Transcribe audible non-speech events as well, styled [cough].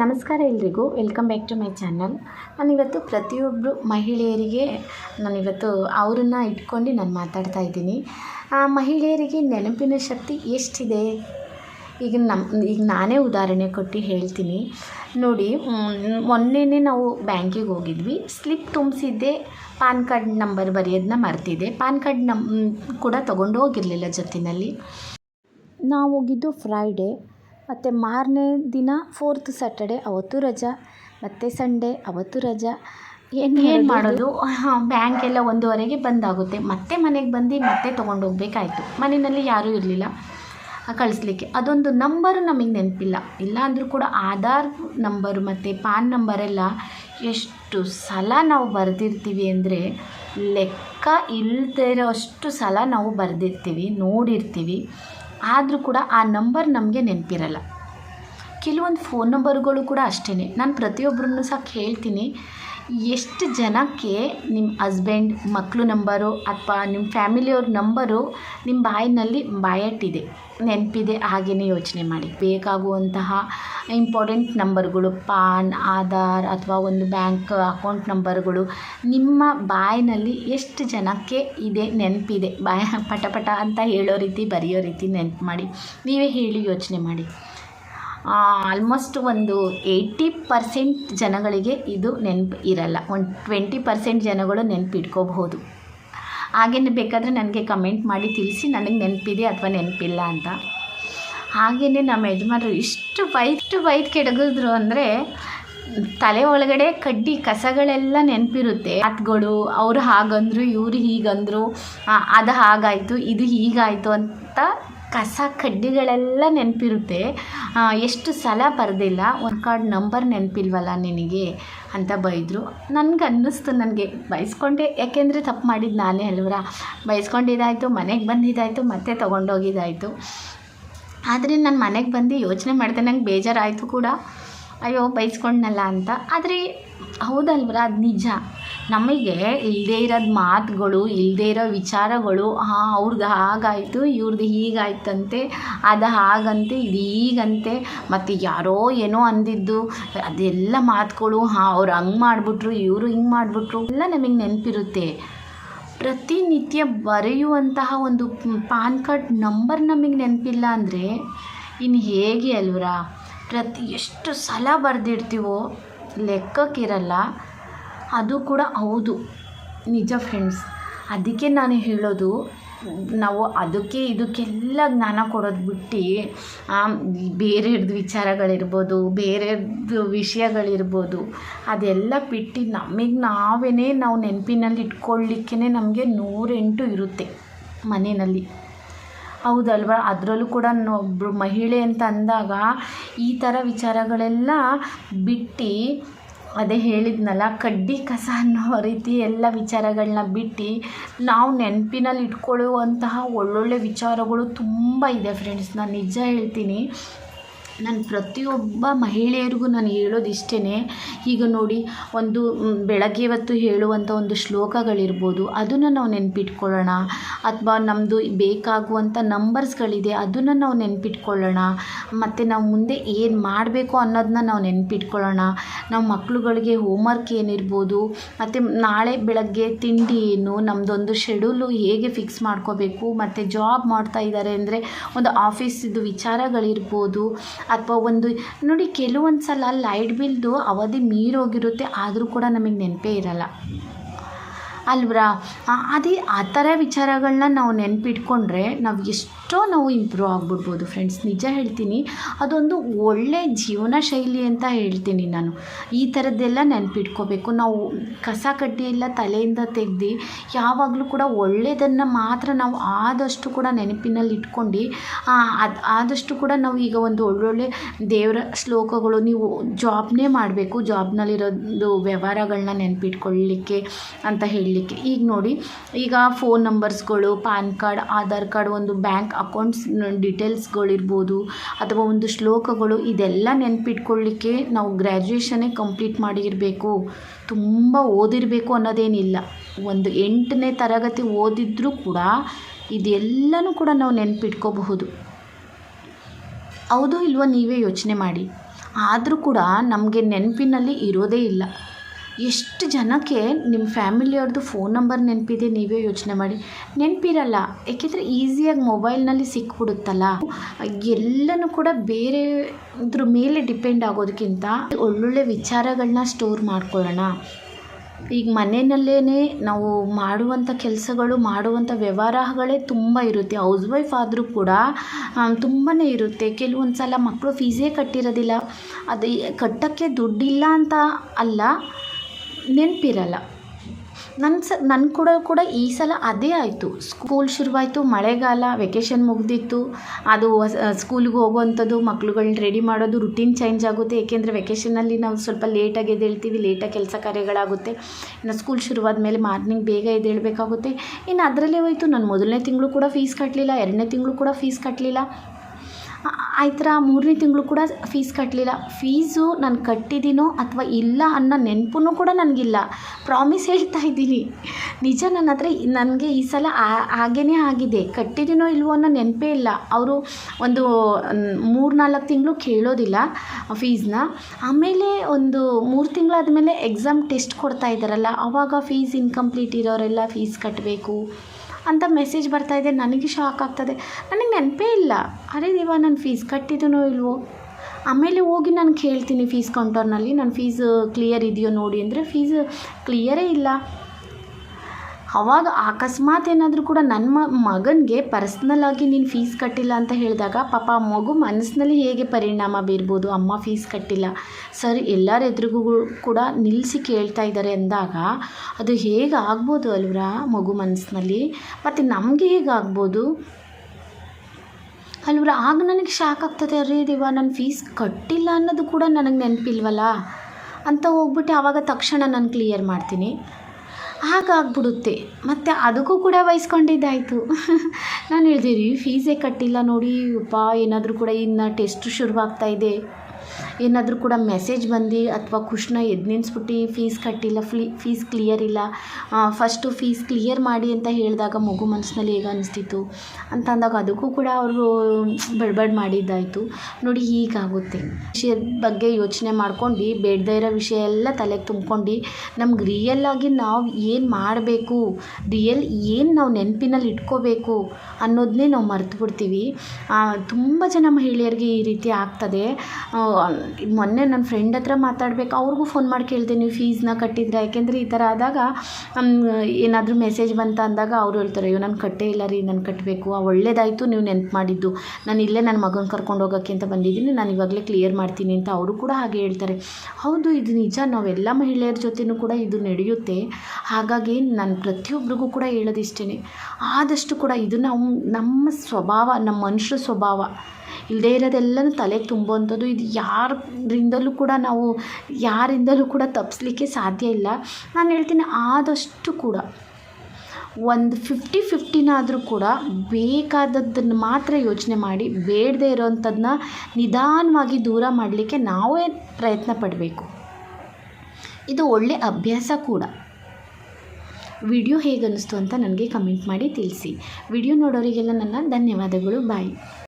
ನಮಸ್ಕಾರ ಎಲ್ರಿಗೂ. Welcome back to my channel ನಾನಿವತ್ತು ಪ್ರತಿಯೊಬ್ಬರು ಮಹಿಳೆಯರಿಗೆ, ನಾನಿವತ್ತು ಅವರನ್ನು ಇಟ್ಕೊಂಡು ನಾನು ಮಾತಾಡ್ತಾ ಇದ್ದೀನಿ. ಮಹಿಳೆಯರಿಗೆ ನೆನಪಿನ ಶಕ್ತಿ ಎಷ್ಟಿದೆ? ಈಗ ನಮ್ಮ ಈಗ ನಾನೇ ಉದಾಹರಣೆ ಕೊಟ್ಟು ಹೇಳ್ತೀನಿ. ನೋಡಿ ಮೊನ್ನೆನೇ ನಾವು ಬ್ಯಾಂಕಿಗೆ ಹೋಗಿದ್ವಿ. ಸ್ಲಿಪ್ ತುಂಬಿಸಿದ್ದೆ, ಪಾನ್ ಕಾರ್ಡ್ ನಂಬರ್ ಬರೆಯೋದನ್ನ ಮರ್ತಿದ್ದೆ. ಪಾನ್ ಕಾರ್ಡ್ ನಮ್, ಕೂಡ ತೊಗೊಂಡು ಹೋಗಿರಲಿಲ್ಲ ಜೊತೆಯಲ್ಲಿ ನಾವು ಹೋಗಿದ್ದು ಫ್ರೈಡೇ ಮತ್ತು ಮಾರನೇ ದಿನ ಫೋರ್ತ್ ಸ್ಯಾಟರ್ಡೆ ಅವತ್ತು ರಜಾ ಮತ್ತು ಸಂಡೇ ಅವತ್ತು ರಜಾ. ಏನು ಏನು ಮಾಡೋದು ಹಾಂ ಬ್ಯಾಂಕ್ ಎಲ್ಲ ಒಂದೂವರೆಗೆ ಬಂದಾಗುತ್ತೆ. ಮತ್ತೆ ಮನೆಗೆ ಬಂದು ಮತ್ತೆ ತೊಗೊಂಡು ಹೋಗ್ಬೇಕಾಯ್ತು. ಮನೆಯಲ್ಲಿ ಯಾರೂ ಇರಲಿಲ್ಲ ಕಳಿಸ್ಲಿಕ್ಕೆ. ಅದೊಂದು ನಂಬರು ನಮಗೆ ನೆನಪಿಲ್ಲ. ಇಲ್ಲ ಅಂದರೂ ಕೂಡ ಆಧಾರ್ ನಂಬರು ಮತ್ತು ಪ್ಯಾನ್ ನಂಬರೆಲ್ಲ ಎಷ್ಟು ಸಲ ನಾವು ಬರೆದಿರ್ತೀವಿ ಅಂದರೆ ಲೆಕ್ಕ ಇಲ್ಲದೇ ಇರೋ ಅಷ್ಟು ಸಲ ನಾವು ಬರೆದಿರ್ತೀವಿ ನೋಡಿರ್ತೀವಿ. ಆದರೂ ಕೂಡ ಆ ನಂಬರ್ ನಮಗೆ ನೆನಪಿರಲ್ಲ. ಕೆಲವೊಂದು ಫೋನ್ ನಂಬರ್ಗಳು ಕೂಡ ಅಷ್ಟೇ ನಾನು ಪ್ರತಿಯೊಬ್ಬರನ್ನು ಸಹ ಕೇಳ್ತೀನಿ. ಎಷ್ಟು ಜನಕ್ಕೆ ನಿಮ್ಮ ಹಸ್ಬೆಂಡ್ ಮಕ್ಕಳು ನಂಬರು ಅಥವಾ ನಿಮ್ಮ ಫ್ಯಾಮಿಲಿಯವ್ರ ನಂಬರು ನಿಮ್ಮ ಬಾಯಿನಲ್ಲಿ ಬಾಯಟ್ಟಿದೆ ನೆನಪಿದೆ ಹಾಗೆಯೇ ಯೋಚನೆ ಮಾಡಿ. ಬೇಕಾಗುವಂತಹ ಇಂಪಾರ್ಟೆಂಟ್ ನಂಬರ್ಗಳು ಪಾನ್, ಆಧಾರ್ ಅಥವಾ ಒಂದು ಬ್ಯಾಂಕ್ ಅಕೌಂಟ್ ನಂಬರ್ಗಳು ನಿಮ್ಮ ಬಾಯಿನಲ್ಲಿ ಎಷ್ಟು ಜನಕ್ಕೆ ಇದೆ, ನೆನಪಿದೆ? ಬಾಯ ಪಟ ಪಟ ಅಂತ ಹೇಳೋ ರೀತಿ, ಬರೆಯೋ ರೀತಿ ನೆನಪು ಮಾಡಿ. ನೀವೇ ಹೇಳಿ ಯೋಚನೆ ಮಾಡಿ. ಆಲ್ಮೋಸ್ಟ್ ಒಂದು ಏಯ್ಟಿ ಪರ್ಸೆಂಟ್ ಜನಗಳಿಗೆ ಇದು ನೆನಪು ಇರಲ್ಲ. ಒಂದು ಟ್ವೆಂಟಿ ಪರ್ಸೆಂಟ್ ಜನಗಳು ನೆನಪಿಟ್ಕೋಬಹುದು ಹಾಗೇನೆ ಬೇಕಾದರೆ ನನಗೆ ಕಮೆಂಟ್ ಮಾಡಿ ತಿಳಿಸಿ, ನನಗೆ ನೆನಪಿದೆ ಅಥವಾ ನೆನಪಿಲ್ಲ ಅಂತ. ಹಾಗೆಯೇ ನಮ್ಮ ಯಜಮಾನರು ಇಷ್ಟು ವೈಟ್ ವೈಟ್ ಕೆಡಗಿದ್ರು ಅಂದರೆ ತಲೆ ಒಳಗಡೆ ಕಡ್ಡಿ ಕಸಗಳೆಲ್ಲ ನೆನಪಿರುತ್ತೆ. ಮಾತುಗಳು, ಅವರು ಹಾಗಂದ್ರು, ಇವರು ಹೀಗಂದರು ಅದು ಹಾಗಾಯಿತು, ಇದು ಹೀಗಾಯಿತು ಅಂತ ಕಸ ಕಡ್ಡಿಗಳೆಲ್ಲ ನೆನಪಿರುತ್ತೆ. ಎಷ್ಟು ಸಲ ಬರೆದಿಲ್ಲ, ಒಂದು ಕಾರ್ಡ್ ನಂಬರ್ ನೆನಪಿಲ್ವಲ್ಲ ನಿನಗೆ ಅಂತ ಬೈದರು. ನನಗೆ ಅನ್ನಿಸ್ತು ನನಗೆ ಬೈಸ್ಕೊಂಡೆ. ಯಾಕೆಂದರೆ ತಪ್ಪು ಮಾಡಿದ್ದು ನಾನೇ ಅಲ್ವರ? ಬೈಸ್ಕೊಂಡಿದ್ದಾಯಿತು ಮನೆಗೆ ಬಂದಿದ್ದಾಯಿತು ಮತ್ತೆ ತೊಗೊಂಡೋಗಿದ್ದಾಯಿತು ಆದರೆ ನಾನು ಮನೆಗೆ ಬಂದು ಯೋಚನೆ ಮಾಡಿದೆ, ನಂಗೆ ಬೇಜಾರಾಯಿತು ಕೂಡ. ಅಯ್ಯೋ, ಬೈಸ್ಕೊಂಡ್ನಲ್ಲ ಅಂತ. ಆದರೆ ಹೌದಲ್ವರ? ಅದು ನಿಜ. ನಮಗೆ ಇಲ್ಲದೇ ಇರೋದು ಮಾತುಗಳು ಇಲ್ಲದೇ ಇರೋ ವಿಚಾರಗಳು ಹಾಂ ಅವ್ರದ್ದು ಹಾಗಾಯಿತು ಇವ್ರದ್ದು ಹೀಗಾಯ್ತಂತೆ, ಅದು ಹಾಗಂತೆ, ಇದು ಹೀಗಂತೆ, ಮತ್ತು ಯಾರೋ ಏನೋ ಅಂದಿದ್ದು, ಅದೆಲ್ಲ ಮಾತುಗಳು, ಹಾಂ, ಅವ್ರು ಹಂಗೆ ಮಾಡಿಬಿಟ್ರು, ಇವರು ಹಿಂಗೆ ಮಾಡಿಬಿಟ್ರು, ಎಲ್ಲ ನಮಗೆ ನೆನಪಿರುತ್ತೆ. ಪ್ರತಿನಿತ್ಯ ಬರೆಯುವಂತಹ ಒಂದು ಪಾನ್ ಕಾರ್ಡ್ ನಂಬರ್ ನಮಗೆ ನೆನಪಿಲ್ಲ ಅಂದರೆ ಇನ್ನು ಹೇಗೆ ಅಲ್ವರ? ಪ್ರತಿ ಎಷ್ಟು ಸಲ ಬರೆದಿರ್ತೀವೋ ಲೆಕ್ಕಕ್ಕಿರಲ್ಲ ಅದು ಕೂಡ ಹೌದು. ನಿಜ ಫ್ರೆಂಡ್ಸ್ ಅದಕ್ಕೆ ನಾನು ಹೇಳೋದು, ನಾವು ಅದಕ್ಕೆ ಇದಕ್ಕೆಲ್ಲ ಜ್ಞಾನ ಕೊಡೋದು ಬಿಟ್ಟು ಬೇರೆಯವ್ರದ್ದು ವಿಚಾರಗಳಿರ್ಬೋದು ಬೇರೆಯವ್ರದ್ದು ವಿಷಯಗಳಿರ್ಬೋದು, ಅದೆಲ್ಲ ಬಿಟ್ಟು ನಮಗೆ ನಾವೇ ನಾವು ನೆನಪಿನಲ್ಲಿ ಇಟ್ಕೊಳ್ಳಿಕ್ಕೇ ನಮಗೆ ನೂರೆಂಟು ಇರುತ್ತೆ ಮನೆಯಲ್ಲಿ. ಹೌದಲ್ವಾ? ಅದರಲ್ಲೂ ಕೂಡ ಒಬ್ಬರು ಮಹಿಳೆ ಅಂತ ಅಂದಾಗ ಈ ಥರ ವಿಚಾರಗಳೆಲ್ಲ ಬಿಟ್ಟು ಅದೇ ಹೇಳಿದ್ನಲ್ಲ, ಕಡ್ಡಿ ಕಸ ಅನ್ನೋ ರೀತಿ ಎಲ್ಲ ವಿಚಾರಗಳನ್ನ ಬಿಟ್ಟು ನಾವು ನೆನಪಿನಲ್ಲಿ ಇಟ್ಕೊಳ್ಳುವಂತಹ ಒಳ್ಳೊಳ್ಳೆ ವಿಚಾರಗಳು ತುಂಬ ಇದೆ ಫ್ರೆಂಡ್ಸ್ ನಾನು ನಿಜ ಹೇಳ್ತೀನಿ ನಾನು ಪ್ರತಿಯೊಬ್ಬ ಮಹಿಳೆಯರಿಗೂ ನಾನು ಹೇಳೋದು ಇಷ್ಟೇ ಈಗ ನೋಡಿ, ಒಂದು ಬೆಳಗ್ಗೆ ಹೊತ್ತು ಹೇಳುವಂಥ ಒಂದು ಶ್ಲೋಕಗಳಿರ್ಬೋದು, ಅದನ್ನು ನಾವು ನೆನ್ಪಿಟ್ಕೊಳ್ಳೋಣ. ಅಥವಾ ನಮ್ಮದು ಬೇಕಾಗುವಂಥ ನಂಬರ್ಸ್ಗಳಿದೆ, ಅದನ್ನು ನಾವು ನೆನ್ಪಿಟ್ಕೊಳ್ಳೋಣ. ಮತ್ತು ನಾವು ಮುಂದೆ ಏನು ಮಾಡಬೇಕು ಅನ್ನೋದನ್ನ ನಾವು ನೆನ್ಪಿಟ್ಕೊಳ್ಳೋಣ. ನಾವು ಮಕ್ಳುಗಳಿಗೆ ಹೋಮ್ವರ್ಕ್ ಏನಿರ್ಬೋದು, ಮತ್ತು ನಾಳೆ ಬೆಳಗ್ಗೆ ತಿಂಡಿ ಏನು ನಮ್ಮದೊಂದು ಶೆಡ್ಯೂಲು ಹೇಗೆ ಫಿಕ್ಸ್ ಮಾಡ್ಕೋಬೇಕು, ಮತ್ತು ಜಾಬ್ ಮಾಡ್ತಾ ಇದ್ದಾರೆ ಅಂದರೆ ಒಂದು ಆಫೀಸಿದ್ದು ವಿಚಾರಗಳಿರ್ಬೋದು ಅಥವಾ ಒಂದು ನೋಡಿ ಕೆಲವೊಂದು ಸಲ ಲೈಟ್ ಬಿಲ್ದು ಅವಧಿ ಮೀರೋಗಿರುತ್ತೆ ಆದರೂ ಕೂಡ ನಮಗೆ ನೆನಪೇ ಇರಲ್ಲ. ಅಲ್ವ್ರಾ ಅದೇ ಆ ಥರ ವಿಚಾರಗಳನ್ನ ನಾವು ನೆನಪಿಟ್ಕೊಂಡ್ರೆ ನಾವು ಎಷ್ಟೋ ನಾವು ಇಂಪ್ರೂವ್ ಆಗ್ಬಿಡ್ಬೋದು ಫ್ರೆಂಡ್ಸ್ ನಿಜ ಹೇಳ್ತೀನಿ, ಅದೊಂದು ಒಳ್ಳೆ ಜೀವನ ಶೈಲಿ ಅಂತ ಹೇಳ್ತೀನಿ ನಾನು. ಈ ಥರದ್ದೆಲ್ಲ ನೆನಪಿಟ್ಕೋಬೇಕು. ನಾವು ಕಸ ಕಡ್ಡಿ ತಲೆಯಿಂದ ತೆಗ್ದು ಯಾವಾಗಲೂ ಕೂಡ ಒಳ್ಳೆಯದನ್ನು ಮಾತ್ರ ನಾವು ಆದಷ್ಟು ಕೂಡ ನೆನಪಿನಲ್ಲಿ ಇಟ್ಕೊಂಡು ಅದು, ಆದಷ್ಟು ಕೂಡ ನಾವು ಈಗ ಒಂದು ಒಳ್ಳೊಳ್ಳೆ ದೇವರ ಶ್ಲೋಕಗಳು ನೀವು ಜಾಬ್ನೇ ಮಾಡಬೇಕು. ಜಾಬ್ನಲ್ಲಿರೋದು ವ್ಯವಹಾರಗಳನ್ನ ನೆನಪಿಟ್ಕೊಳ್ಳಿಕ್ಕೆ ಅಂತ ಹೇಳಿ ಈಗ ನೋಡಿ, ಈಗ ಫೋನ್ ನಂಬರ್ಸ್ಗಳು ಪ್ಯಾನ್ ಕಾರ್ಡ್ ಆಧಾರ್ ಕಾರ್ಡ್ ಒಂದು ಬ್ಯಾಂಕ್ ಅಕೌಂಟ್ಸ್ ಡೀಟೇಲ್ಸ್ಗಳಿರ್ಬೋದು ಅಥವಾ ಒಂದು ಶ್ಲೋಕಗಳು, ಇದೆಲ್ಲ ನೆನಪಿಟ್ಕೊಳ್ಳಿಕ್ಕೆ ನಾವು ಗ್ರ್ಯಾಜುಯೇಷನ್ನೇ ಕಂಪ್ಲೀಟ್ ಮಾಡಿರಬೇಕು. ತುಂಬ ಓದಿರಬೇಕು ಅನ್ನೋದೇನಿಲ್ಲ. ಒಂದು ಎಂಟನೇ ತರಗತಿ ಓದಿದ್ರೂ ಕೂಡ ಇದೆಲ್ಲನೂ ಕೂಡ ನಾವು ನೆನಪಿಟ್ಕೋಬಹುದು. ಹೌದು ಇಲ್ವೋ ನೀವೇ ಯೋಚನೆ ಮಾಡಿ. ಆದರೂ ಕೂಡ ನಮಗೆ ನೆನಪಿನಲ್ಲಿ ಇರೋದೇ ಇಲ್ಲ. ಎಷ್ಟು ಜನಕ್ಕೆ ನಿಮ್ಮ ಫ್ಯಾಮಿಲಿಯವ್ರದ್ದು ಫೋನ್ ನಂಬರ್ ನೆನಪಿದೆ ನೀವೇ ಯೋಚನೆ ಮಾಡಿ. ನೆನಪಿರಲ್ಲ, ಏಕೆಂದರೆ ಈಸಿಯಾಗಿ ಮೊಬೈಲ್ನಲ್ಲಿ ಸಿಕ್ಬಿಡುತ್ತಲ್ಲ. ಎಲ್ಲನೂ ಕೂಡ ಬೇರೆ ಇದ್ರ ಮೇಲೆ ಡಿಪೆಂಡ್ ಆಗೋದಕ್ಕಿಂತ ಒಳ್ಳೊಳ್ಳೆ ವಿಚಾರಗಳನ್ನ ಸ್ಟೋರ್ ಮಾಡ್ಕೊಳ್ಳೋಣ. ಈಗ ಮನೆಯಲ್ಲೇ ನಾವು ಮಾಡುವಂಥ ಕೆಲಸಗಳು, ಮಾಡುವಂಥ ವ್ಯವಹಾರಗಳೇ ತುಂಬ ಇರುತ್ತೆ. ಹೌಸ್ ವೈಫ್ ಆದರೂ ಕೂಡ ತುಂಬಾ ಇರುತ್ತೆ. ಕೆಲವೊಂದು ಸಲ ಮಕ್ಕಳು ಫೀಸೇ ಕಟ್ಟಿರೋದಿಲ್ಲ. ಅದು, ಕಟ್ಟೋಕ್ಕೆ ದುಡ್ಡಿಲ್ಲ ಅಂತ ಅಲ್ಲ ನೆನಪಿರಲ್ಲ. ನನ್ನ ಸ ನನ್ನ ಕೂಡ ಕೂಡ ಈ ಸಲ ಅದೇ ಆಯಿತು. ಸ್ಕೂಲ್ ಶುರುವಾಯಿತು, ಮಳೆಗಾಲ ವೆಕೇಷನ್ ಮುಗಿದಿತ್ತು. ಅದು ಸ್ಕೂಲ್ಗೆ ಹೋಗುವಂಥದ್ದು ಮಕ್ಳುಗಳ್ನ ರೆಡಿ ಮಾಡೋದು ರುಟೀನ್ ಚೇಂಜ್ ಆಗುತ್ತೆ. ಏಕೆಂದರೆ ವೆಕೇಷನಲ್ಲಿ ನಾವು ಸ್ವಲ್ಪ ಲೇಟಾಗಿ ಎದ್ದೇಳ್ತೀವಿ ಲೇಟಾಗಿ ಕೆಲಸ ಕಾರ್ಯಗಳಾಗುತ್ತೆ. ಇನ್ನು ಸ್ಕೂಲ್ ಶುರುವಾದ ಮೇಲೆ ಮಾರ್ನಿಂಗ್ ಬೇಗ ಎದ್ದೇಳಬೇಕಾಗುತ್ತೆ. ಇನ್ನು ಅದರಲ್ಲೇ ಹೋಯಿತು. ನಾನು ಮೊದಲನೇ ತಿಂಗಳು ಕೂಡ ಫೀಸ್ ಕಟ್ಟಲಿಲ್ಲ ಎರಡನೇ ತಿಂಗಳು ಕೂಡ ಫೀಸ್ ಕಟ್ಟಲಿಲ್ಲ ಆ ಥರ ಮೂರನೇ ತಿಂಗಳು ಕೂಡ ಫೀಸ್ ಕಟ್ಟಲಿಲ್ಲ ಫೀಸು ನಾನು ಕಟ್ಟಿದ್ದೀನೋ ಅಥವಾ ಇಲ್ಲ ಅನ್ನೋ ನೆನಪು ಕೂಡ ನನಗಿಲ್ಲ. ಪ್ರಾಮಿಸ್ ಹೇಳ್ತಾ ಇದ್ದೀನಿ. ನಿಜ ನನ್ನ ಹತ್ರ ನನಗೆ ಈ ಸಲ ಹಾಗೇ ಆಗಿದೆ. ಕಟ್ಟಿದ್ದೀನೋ ಇಲ್ವೋ ಅನ್ನೋ ನೆನಪೇ ಇಲ್ಲ. ಅವರು ಒಂದು ಮೂರು ನಾಲ್ಕು ತಿಂಗಳು ಕೇಳೋದಿಲ್ಲ ಫೀಸ್ನ ಆಮೇಲೆ ಒಂದು ಮೂರು ತಿಂಗಳಾದಮೇಲೆ ಎಕ್ಸಾಮ್ ಟೆಸ್ಟ್ ಕೊಡ್ತಾ ಇದ್ದಾರಲ್ಲ ಆವಾಗ ಫೀಸ್ ಇನ್ಕಂಪ್ಲೀಟ್ ಇರೋರೆಲ್ಲ ಫೀಸ್ ಕಟ್ಟಬೇಕು ಅಂತ ಮೆಸೇಜ್ ಬರ್ತಾ ಇದೆ. ನನಗೆ ಶಾಕ್ ಆಗ್ತದೆ. ನನಗೆ ನೆನಪೇ ಇಲ್ಲ. ಅರೆ ದೇವ, ನಾನು ಫೀಸ್ ಕಟ್ಟಿದನೋ ಇಲ್ವೋ? ಆಮೇಲೆ ಹೋಗಿ ನಾನು ಕೇಳ್ತೀನಿ ಫೀಸ್ ಕೌಂಟರ್ನಲ್ಲಿ ನನ್ನ ಫೀಸ್ ಕ್ಲಿಯರ್ ಇದೆಯೋ ನೋಡಿ. ಅಂದರೆ ಫೀಸ್ ಕ್ಲಿಯರೇ ಇಲ್ಲ. ಅವಾಗ ಅಕಸ್ಮಾತ್ ಏನಾದರೂ ಕೂಡ ನನ್ನ ಮಗನಿಗೆ ಪರ್ಸ್ನಲಾಗಿ ನೀನು ಫೀಸ್ ಕಟ್ಟಿಲ್ಲ ಅಂತ ಹೇಳಿದಾಗ ಪಾಪ ಮಗು ಮನಸ್ಸಿನಲ್ಲಿ ಹೇಗೆ ಪರಿಣಾಮ ಬೀರ್ಬೋದು? ಅಮ್ಮ ಫೀಸ್ ಕಟ್ಟಿಲ್ಲ. ಸರ್, ಎಲ್ಲರ ಎದುರಿಗೂ ಕೂಡ ನಿಲ್ಲಿಸಿ ಕೇಳ್ತಾ ಇದ್ದಾರೆ ಅಂದಾಗ ಅದು ಹೇಗೆ ಆಗ್ಬೋದು ಅಲ್ವ್ರಾ ಮಗು ಮನಸ್ಸಿನಲ್ಲಿ? ಮತ್ತು ನಮಗೆ ಹೇಗೆ ಆಗ್ಬೋದು? ಅಲ್ವ್ರ, ಆಗ ನನಗೆ ಶಾಕ್ ಆಗ್ತದೆ. ಅರೇ ದೇವ, ನಾನು ಫೀಸ್ ಕಟ್ಟಿಲ್ಲ ಅನ್ನೋದು ಕೂಡ ನನಗೆ ನೆನಪಿಲ್ವಲ್ಲ? ಅಂತ ಹೋಗ್ಬಿಟ್ಟು ಆವಾಗ ತಕ್ಷಣ ನಾನು ಕ್ಲಿಯರ್ ಮಾಡ್ತೀನಿ. ಹಾಗಾಗ್ಬಿಡುತ್ತೆ. ಮತ್ತು ಅದಕ್ಕೂ ಕೂಡ ವಹಿಸ್ಕೊಂಡಿದ್ದಾಯಿತು [laughs] ನಾನು ಹೇಳಿದೆ, ರೀ ಫೀಸೇ ಕಟ್ಟಿಲ್ಲ ನೋಡಿ ಅಪ್ಪ ಏನಾದರೂ ಕೂಡ ಇನ್ನು ಟೆಸ್ಟ್ ಶುರುವಾಗ್ತಾ ಇದೆ. ಏನಾದರೂ ಕೂಡ ಮೆಸೇಜ್ ಬಂದು ಅಥವಾ ಖುಷ್ನ ಎದ್ದು ನಿಲ್ಲಿಸ್ಬಿಟ್ಟು ಫೀಸ್ ಕಟ್ಟಿಲ್ಲ ಫ್ಲೀ ಫೀಸ್ ಕ್ಲಿಯರ್ ಇಲ್ಲ ಫಸ್ಟು ಫೀಸ್ ಕ್ಲಿಯರ್ ಮಾಡಿ ಅಂತ ಹೇಳಿದಾಗ ಮಗು ಮನಸ್ಸಿನಲ್ಲಿ ಹೇಗೆ ಅನಿಸ್ತಿತ್ತು? ಅಂತ ಅಂದಾಗ ಅದಕ್ಕೂ ಕೂಡ ಅವರು ಬಡ್ಬಡ್ ಮಾಡಿದ್ದಾಯಿತು. ನೋಡಿ ಹೀಗಾಗುತ್ತೆ. ವಿಷಯದ ಬಗ್ಗೆ ಯೋಚನೆ ಮಾಡ್ಕೊಂಡು, ಬೇಡದೇ ಇರೋ ವಿಷಯ ಎಲ್ಲ ತಲೆಗೆ ತುಂಬ್ಕೊಂಡು, ನಮ್ಗೆ ರಿಯಲ್ಲಾಗಿ ನಾವು ಏನು ಮಾಡಬೇಕು ರಿಯಲ್ ಏನು ನಾವು ನೆನಪಿನಲ್ಲಿ ಇಟ್ಕೋಬೇಕು ಅನ್ನೋದನ್ನೇ ನಾವು ಮರೆತು ಬಿಡ್ತೀವಿ ತುಂಬ ಜನ ಮಹಿಳೆಯರಿಗೆ ಈ ರೀತಿ ಆಗ್ತದೆ. ಮೊನ್ನೆ ನನ್ನ ಫ್ರೆಂಡ್ ಹತ್ರ ಮಾತಾಡ್ಬೇಕು, ಅವ್ರಿಗೂ ಫೋನ್ ಮಾಡಿ ಕೇಳಿದೆ ನೀವು ಫೀಸ್ನ ಕಟ್ಟಿದ್ರೆ? ಯಾಕೆಂದರೆ ಈ ಥರ ಆದಾಗ ಏನಾದರೂ ಮೆಸೇಜ್ ಬಂತ ಅಂದಾಗ ಅವ್ರು ಹೇಳ್ತಾರೆ, ಅಯ್ಯೋ, ನಾನು ಕಟ್ಟೇ ಇಲ್ಲ ರೀ, ನಾನು ಕಟ್ಟಬೇಕು ಆ, ಒಳ್ಳೇದಾಯಿತು, ನೀವು ನೆನ್ಪು ಮಾಡಿದ್ದು. ನಾನು ಇಲ್ಲೇ ನನ್ನ ಮಗನ ಕರ್ಕೊಂಡು ಹೋಗೋಕ್ಕೆ ಅಂತ ಬಂದಿದ್ದೀನಿ, ನಾನು ಇವಾಗಲೇ ಕ್ಲಿಯರ್ ಮಾಡ್ತೀನಿ ಅಂತ ಅವರು ಕೂಡ ಹಾಗೆ ಹೇಳ್ತಾರೆ. ಹೌದು, ಇದು ನಿಜ. ನಾವೆಲ್ಲ ಮಹಿಳೆಯರ ಜೊತೆನೂ ಕೂಡ ಇದು ನಡೆಯುತ್ತೆ. ಹಾಗಾಗಿ ನಾನು ಪ್ರತಿಯೊಬ್ಬರಿಗೂ ಕೂಡ ಹೇಳೋದಿಷ್ಟೇ ಆದಷ್ಟು ಕೂಡ ಇದು ನಾವು ನಮ್ಮ ಸ್ವಭಾವ ನಮ್ಮ ಮನುಷ್ಯರ ಸ್ವಭಾವ. ಇಲ್ಲದೇ ಇರೋದೆಲ್ಲನೂ ತಲೆಗೆ ತುಂಬುವಂಥದ್ದು. ಇದು ಯಾರಿಂದಲೂ ಕೂಡ ನಾವು ಯಾರಿಂದಲೂ ಕೂಡ ತಪ್ಪಿಸ್ಲಿಕ್ಕೆ ಸಾಧ್ಯ ಇಲ್ಲ. ನಾನು ಹೇಳ್ತೀನಿ ಆದಷ್ಟು ಕೂಡ, ಒಂದು ಫಿಫ್ಟಿ ಫಿಫ್ಟಿನಾದರೂ ಕೂಡ ಬೇಕಾದದ್ದನ್ನು ಮಾತ್ರ ಯೋಚನೆ ಮಾಡಿ, ಬೇಡದೇ ಇರೋವಂಥದ್ದನ್ನ ನಿಧಾನವಾಗಿ ದೂರ ಮಾಡಲಿಕ್ಕೆ ನಾವೇ ಪ್ರಯತ್ನ ಪಡಬೇಕು. ಇದು ಒಳ್ಳೆಯ ಅಭ್ಯಾಸ ಕೂಡ. ವಿಡಿಯೋ ಹೇಗನ್ನಿಸ್ತು ಅಂತ ನನಗೆ ಕಮೆಂಟ್ ಮಾಡಿ ತಿಳಿಸಿ. ವಿಡಿಯೋ ನೋಡೋರಿಗೆಲ್ಲ ನನ್ನ ಧನ್ಯವಾದಗಳು. ಬಾಯ್.